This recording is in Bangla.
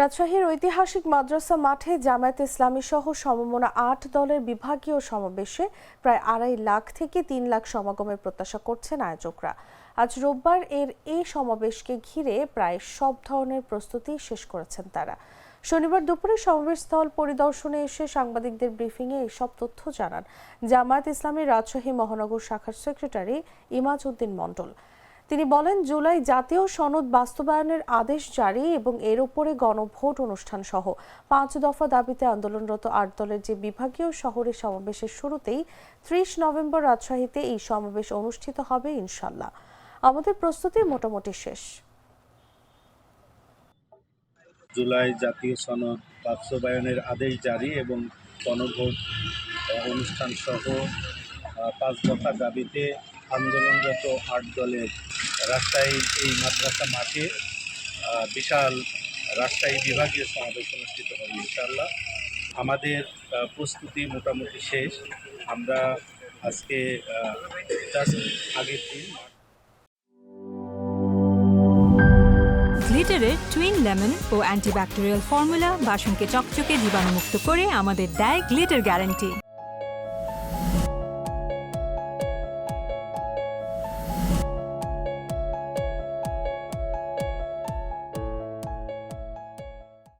রাজশাহীর ঐতিহাসিক মাদ্রাসা মাঠে জামায়াত ইসলামী সহ সমমনা আট দলের বিভাগীয় সমাবেশে প্রায় আড়াই লাখ থেকে তিন লাখ সমাগমের প্রত্যাশা করছেন আয়োজকরা। আজ রোববার এর এই সমাবেশকে ঘিরে প্রায় সব ধরনের প্রস্তুতি শেষ করেছেন তারা। শনিবার দুপুরে সমাবেশস্থল পরিদর্শনে এসে সাংবাদিকদের ব্রিফিংয়ে এসব তথ্য জানান জামায়াত ইসলামী রাজশাহী মহানগর শাখার সেক্রেটারি ইমাজ উদ্দিন মণ্ডল। তিনি বলেন, জুলাই জাতীয় সনদ বাস্তবায়নের আদেশ জারি এবং এর উপরে গণভোট অনুষ্ঠান সহ পাঁচ দফা দাবিতে আন্দোলনরত আট দলের যে বিভাগীয় শহরে সমাবেশের শুরুতেই ত্রিশ নভেম্বর রাজশাহীতে এই সমাবেশ অনুষ্ঠিত হবে, ইনশাল্লাহ। আমাদের প্রস্তুতি মোটামুটি শেষ। জুলাই জাতীয় সনদ বাস্তবায়নের আদেশ জারি এবং গণভোট অনুষ্ঠান সহ পাঁচ দফা দাবিতে আন্দোলনরত আট দলের রাস্তায় এই মাদ্রাসা মাঠে বিশাল রাস্তায় বিভাগীয় সমাবেশ অনুষ্ঠিত হবে ইনশাল্লাহ আমাদের প্রস্তুতি মোটামুটি শেষ। আমরা আজকে আগের দিন গ্লিটারের টুইন লেমন ও অ্যান্টিব্যাকটেরিয়াল ফর্মুলা বাসনকে চকচকে জীবাণুমুক্ত করে আমাদের দেয় গ্লিটার গ্যারান্টি